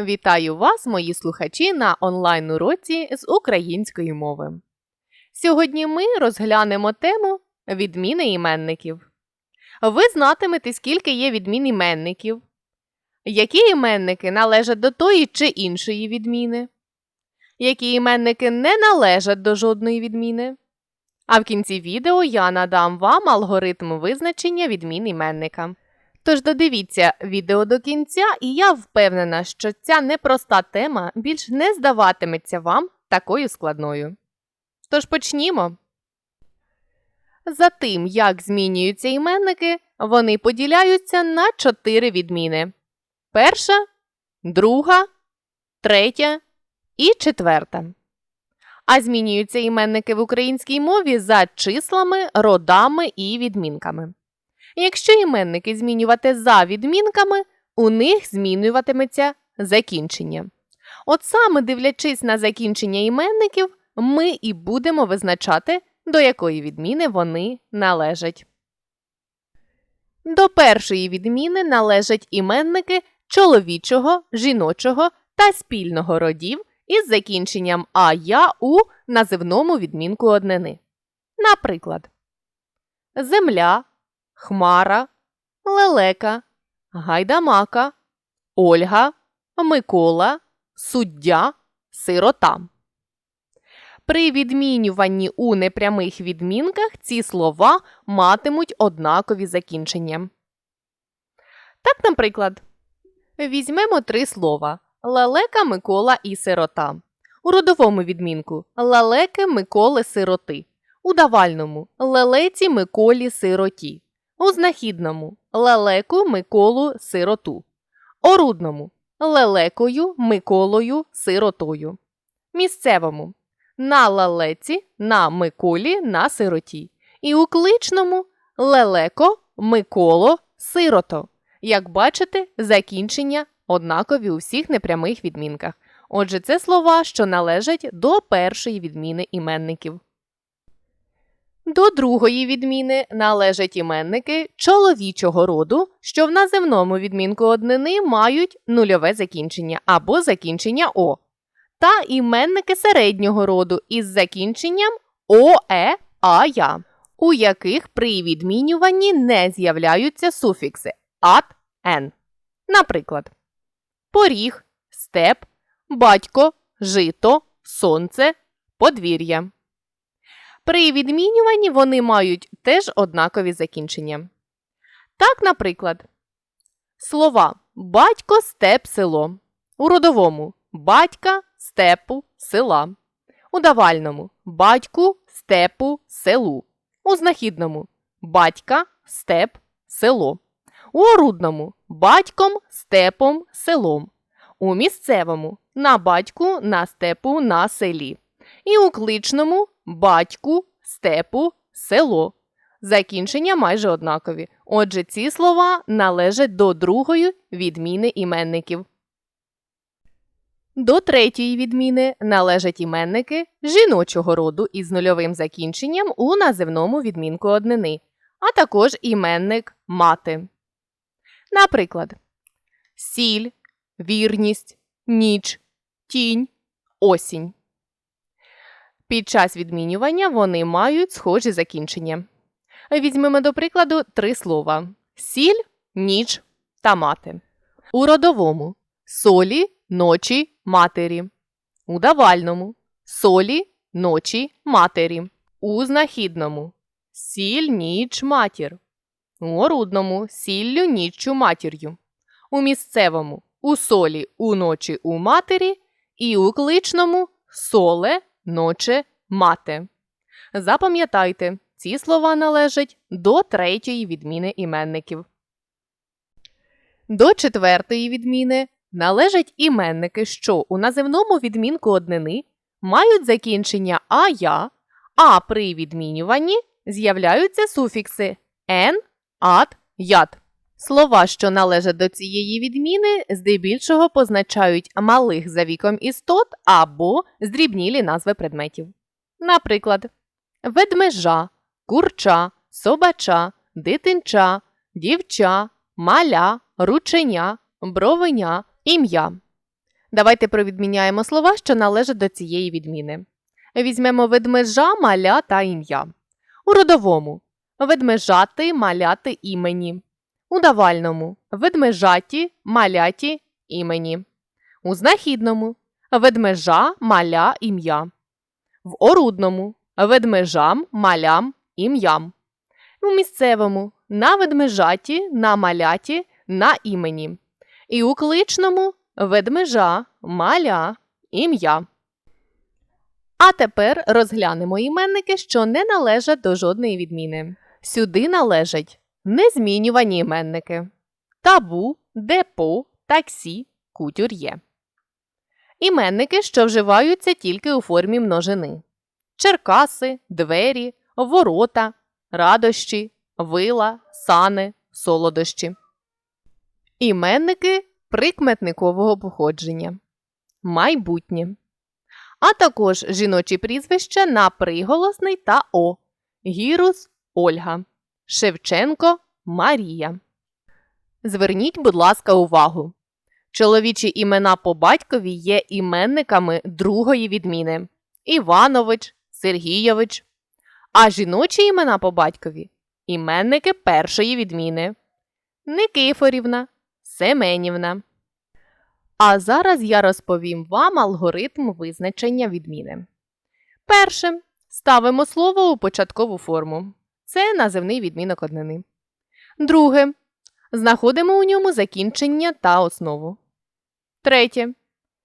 Вітаю вас, мої слухачі, на онлайн-уроці з української мови. Сьогодні ми розглянемо тему відміни іменників. Ви знатимете, скільки є відмін іменників, які іменники належать до тої чи іншої відміни, які іменники не належать до жодної відміни. А в кінці відео я надам вам алгоритм визначення відмін іменника. Тож додивіться відео до кінця, і я впевнена, що ця непроста тема більш не здаватиметься вам такою складною. Тож почнімо. За тим, як змінюються іменники, вони поділяються на чотири відміни: перша, друга, третя і четверта. А змінюються іменники в українській мові за числами, родами і відмінками. Якщо іменники змінювати за відмінками, у них змінюватиметься закінчення. От саме дивлячись на закінчення іменників, ми і будемо визначати, до якої відміни вони належать. До першої відміни належать іменники чоловічого, жіночого та спільного родів із закінченням ая у називному відмінку однини. Наприклад, земля, Хмара, Лелека, Гайдамака, Ольга, Микола, Суддя, Сирота. При відмінюванні у непрямих відмінках ці слова матимуть однакові закінчення. Так, наприклад, візьмемо три слова Лелека, Микола і сирота. У родовому відмінку Лелеки, Миколи, сироти. У давальному лелеці Миколі сироті. У знахідному лелеку Миколу сироту. Орудному лелекою Миколою сиротою. Місцевому на лелеці на Миколі на сироті. І у кличному лелеко Миколо сирото. Як бачите, закінчення однакові у всіх непрямих відмінках. Отже, це слова, що належать до першої відміни іменників. До другої відміни належать іменники чоловічого роду, що в наземному відмінку однини мають нульове закінчення або закінчення О, та іменники середнього роду із закінченням ОЕ АЯ, у яких при відмінюванні не з'являються суфікси ат ен. Наприклад, поріг, степ, батько, жито, сонце, подвір'я. При відмінюванні вони мають теж однакові закінчення. Так, наприклад, слова батько, степ, село. У родовому батька, степу, села. У давальному батьку, степу, селу. У знахідному батька, степ, село. У орудному батьком, степом, селом. У місцевому на батьку, на степу, на селі. І у кличному батьку, степу, село. Закінчення майже однакові. Отже, ці слова належать до другої відміни іменників. До третьої відміни належать іменники жіночого роду із нульовим закінченням у називному відмінку однини, а також іменник мати. Наприклад, сіль, вірність, ніч, тінь, осінь. Під час відмінювання вони мають схожі закінчення. Візьмемо до прикладу три слова: сіль, ніч та мати. У родовому солі, ночі, матері. У давальному солі, ночі, матері. У знахідному сіль, ніч, матір. У орудному сіллю, ніччю, матір'ю. У місцевому у солі, у ночі, у матері. І у кличному соле, ноче, мати. Запам'ятайте, ці слова належать до третьої відміни іменників. До четвертої відміни належать іменники, що у називному відмінку однини мають закінчення ая, а при відмінюванні з'являються суфікси ен, ат, ят. Слова, що належать до цієї відміни, здебільшого позначають малих за віком істот або здрібнілі назви предметів. Наприклад, ведмежа, курча, собача, дитинча, дівча, маля, рученя, бровеня, ім'я. Давайте провідміняємо слова, що належать до цієї відміни. Візьмемо ведмежа, маля та ім'я. У родовому ведмежати, маляти імені. У давальному ведмежаті, маляті імені. У знахідному ведмежа, маля, ім'я. В орудному ведмежам, малям, ім'ям. У місцевому на ведмежаті, на маляті, на імені. І у кличному ведмежа, маля, ім'я. А тепер розглянемо іменники, що не належать до жодної відміни. Сюди належать незмінювані іменники табу, депо, таксі, кутюр'є. Іменники, що вживаються тільки у формі множини. Черкаси, двері, ворота, радощі, вила, сани, солодощі. Іменники прикметникового походження. Майбутнє. А також жіночі прізвища на приголосний та О. Гірус Ольга. Шевченко Марія. Зверніть, будь ласка, увагу. Чоловічі імена по батькові є іменниками другої відміни Іванович, Сергійович. А жіночі імена по батькові іменники першої відміни Никифорівна, Семенівна. А зараз я розповім вам алгоритм визначення відміни. Перше. Ставимо слово у початкову форму. Це називний відмінок однини. Друге. Знаходимо у ньому закінчення та основу. Третє.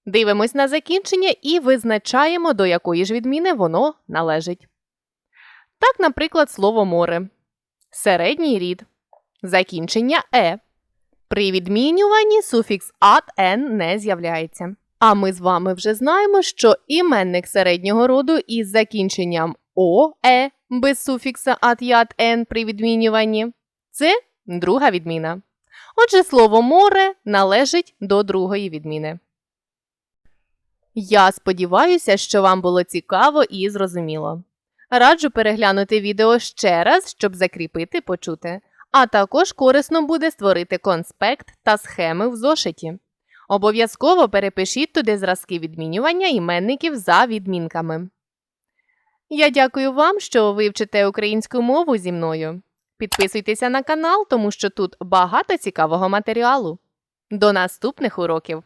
Дивимось на закінчення і визначаємо, до якої ж відміни воно належить. Так, наприклад, слово море. Середній рід. Закінчення е. При відмінюванні суфікс ат ен не з'являється. А ми з вами вже знаємо, що іменник середнього роду із закінченням о, е без суфікса ат ят ен при відмінюванні це друга відміна. Отже, слово море належить до другої відміни. Я сподіваюся, що вам було цікаво і зрозуміло. Раджу переглянути відео ще раз, щоб закріпити почути. А також корисно буде створити конспект та схеми в зошиті. Обов'язково перепишіть туди зразки відмінювання іменників за відмінками. Я дякую вам, що вивчите українську мову зі мною. Підписуйтеся на канал, тому що тут багато цікавого матеріалу. До наступних уроків!